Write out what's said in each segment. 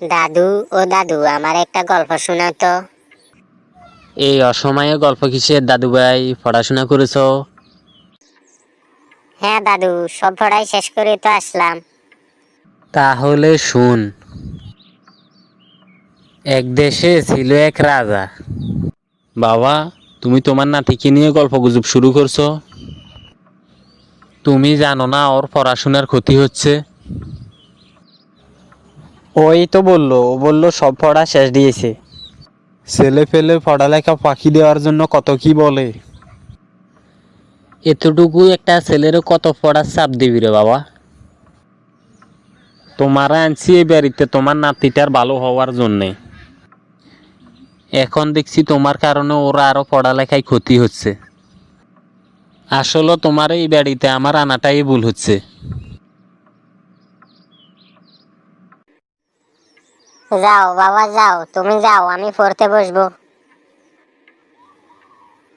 দাদু ও দাদু আমার একটা গল্প শোনাও তো। এই অসময়ে গল্প কিসের দাদু ভাই? পড়াশোনা করেছ? হ্যাঁ দাদু সব পড়াই শেষ করে তো আসলাম। তাহলে শুন। এক দেশে ছিল এক রাজা। বাবা তুমি তোমার নাতিকে নিয়ে গল্প গুজব শুরু করছ? তুমি জানো না ওর পড়াশোনার ক্ষতি হচ্ছে? ওই তো বলল ও বলল সব পড়া শেষ দিয়েছে। ছেলে ফেলে পড়ালেখা ফাঁকি দেওয়ার জন্য কত কি বলে? এতটুকু একটা ছেলেরও কত পড়ার চাপ দিবি রে বাবা? তোমার আনছি এই বাড়িতে তোমার নাতিটার ভালো হওয়ার জন্যে। এখন দেখছি তোমার কারণে ওরা আরও পড়ালেখায় ক্ষতি হচ্ছে। আসলে তোমার এই বাড়িতে আমার আনাটাই ভুল হচ্ছে। যাও, বাবা যাও, তুমি যাও, আমি পড়তে বসবো।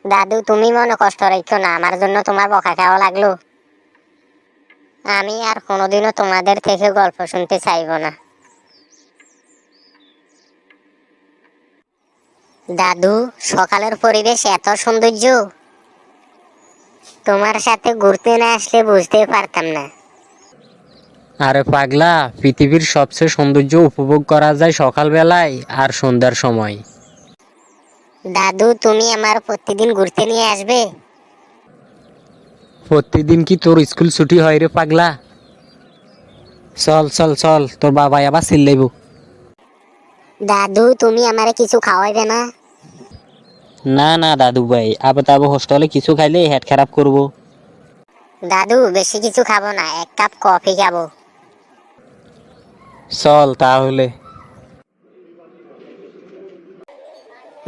দাদু, তুমি মনে কষ্ট রেখো না, আমার জন্য তোমার বকা খাওয়া লাগল। আমি আর কোনোদিনও তোমাদের থেকে গল্প শুনতে চাইব না। দাদু, সকালের পরিবেশ এত সৌন্দর্য। তোমার সাথে ঘুরতে না আসলে বুঝতে পারতাম না। আরে পাগলা পৃথিবীর সবচেয়ে সৌন্দর্য উপভোগ করা যায় সকালবেলায় আর সন্ধ্যার সময়। দাদু তুমি আমার প্রতিদিন ঘুরতে নিয়ে আসবে? প্রতিদিন কি তোর স্কুল ছুটি হয় রে পাগলা? চল চল চল তোর বাবা আবার চিল্লাইব দাদু তুমি আমারে কিছু খাওয়াইবে না? না না দাদু ভাই আবার তাবো হোস্টেলে কিছু খাইলে হেড খারাপ করব। দাদু বেশি কিছু খাব না এক কাপ কফি খাব। চল তাহলে।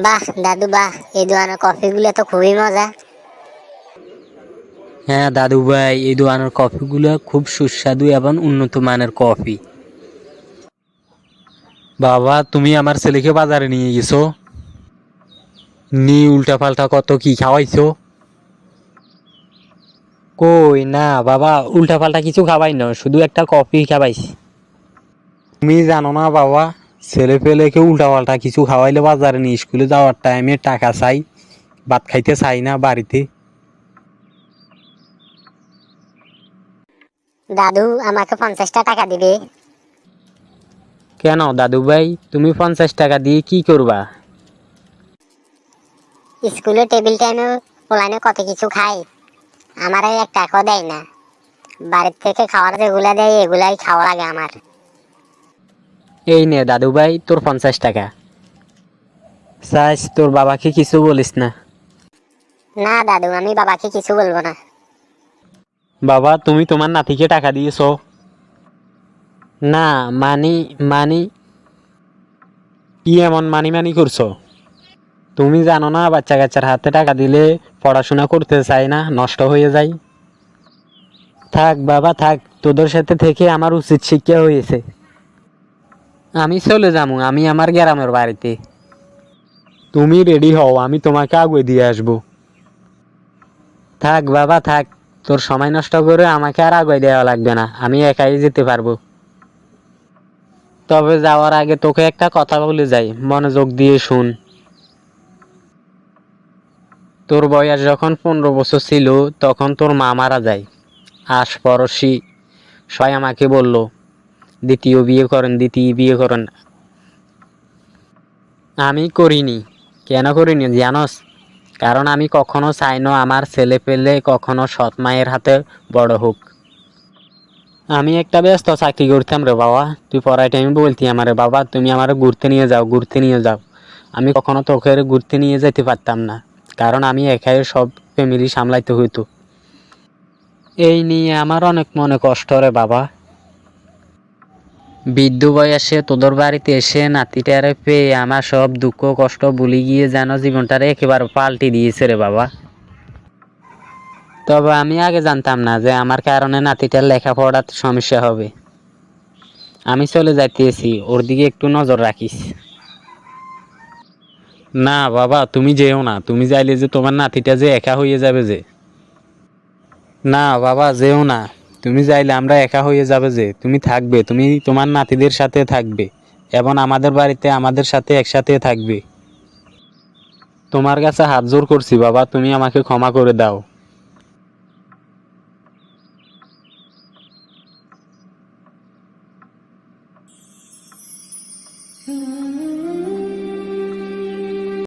বাহ দাদু বাহ এই দোকানের কফিগুলো তো খুবই মজা। হ্যাঁ দাদু ভাই এই দোকানের কফিগুলো খুব সুস্বাদু এবং উন্নত মানের কফি। বাবা তুমি আমার ছেলেকে বাজারে নিয়ে গেছো? নি উল্টা পাল্টা কত কি খাওয়াইছো? কই না বাবা উল্টা পাল্টা কিছু খাওয়াই না শুধু একটা কফি খাওয়াইছি। তুমি জানো না বাবা ছেলে পেলেকে উল্টা পাল্টা কিছু খাওয়াইলে বাজারে নিয়ে স্কুলে যাওয়ার টাইমে টাকা চাই ভাত খাইতে চাই না বাড়িতে। দাদু আমাকে পঞ্চাশটা টাকা দিবে। কেন দাদু ভাই? তুমি পঞ্চাশ টাকা দিয়ে কি করবা? স্কুলে টেবিল টাইমে পোলানে কত কিছু খাই। আমার এক টাকাও দেয় না। বাড়ির থেকে খাওয়ার যেগুলা দেয় এগুলাই খাওয়া লাগে আমার। এই নে দাদু ভাই তোর পঞ্চাশ টাকা। চাইস তোর বাবাকে কিছু বলিস না। না দাদু আমি বাবাকে কিছু বলব না। বাবা তুমি তোমার নাতিকে টাকা দিয়েছ। না মানি মানি। কি এমন মানি মানি করছ? তুমি জানো না বাচ্চা কাচ্চার হাতে টাকা দিলে পড়াশোনা করতে চায় না নষ্ট হয়ে যায়। থাক বাবা থাক তোদের সাথে থেকে আমার উচিত শিক্ষা হয়েছে। আমি চলে যাব আমি আমার গ্রামের বাড়িতে। তুমি রেডি হও আমি তোমাকে আগে দিয়ে আসব। থাক বাবা থাক। তোর সময় নষ্ট করে আমাকে আর আগে দেওয়া লাগবে না আমি একাই যেতে পারব। তবে যাওয়ার আগে তোকে একটা কথা বলে যাই মনোযোগ দিয়ে শুন। তোর বয়স যখন পনেরো বছর ছিল তখন তোর মা মারা যায়। আশপরশি সয় আমাকে বলল দ্বিতীয় বিয়ে করেন, দ্বিতীয় বিয়ে করেন। আমি করিনি। কেন করিনি জানোস? কারণ আমি কখনো চাই না আমার ছেলে পেলে কখনো সৎ মায়ের হাতে বড় হোক। আমি একটা ব্যস্ত চাকরি করতাম রে বাবা। তুই পড়াই টাইমে বলতি আমার, বাবা, তুমি আমার ঘুরতে নিয়ে যাও, ঘুরতে নিয়ে যাও। আমি কখনো তোকে ঘুরতে নিয়ে যেতে পারতাম না, কারণ আমি একাই সব ফ্যামিলি সামলাইতে হইতো। এই নিয়ে আমার অনেক মনে কষ্ট রে বাবা। বৃদ্ধ বয়সে তোদের বাড়িতে এসে নাতিটারে পেয়ে আমার সব দুঃখ, কষ্ট ভুলে গিয়ে যেন জীবনটারে একেবারে পাল্টে দিয়েছে রে বাবা। তবে আমি আগে জানতাম না যে আমার কারণে নাতিটার লেখাপড়ার সমস্যা হবে। আমি চলে যাইতেছি, ওর দিকে একটু নজর রাখিস। না বাবা, তুমি যেও না, তুমি যাইলে যে তোমার নাতিটা যে একা হয়ে যাবে যে। না বাবা, যেও না। তুমি যাইলে আমরা একা হয়ে যাবে যে, তুমি থাকবে, তুমি তোমার নাতিদের সাথে থাকবে, এবং আমাদের বাড়িতে আমাদের সাথে একসাথে থাকবে তোমার কাছে হাত জোর করছি, বাবা, তুমি আমাকে ক্ষমা করে দাও Mm-hmm.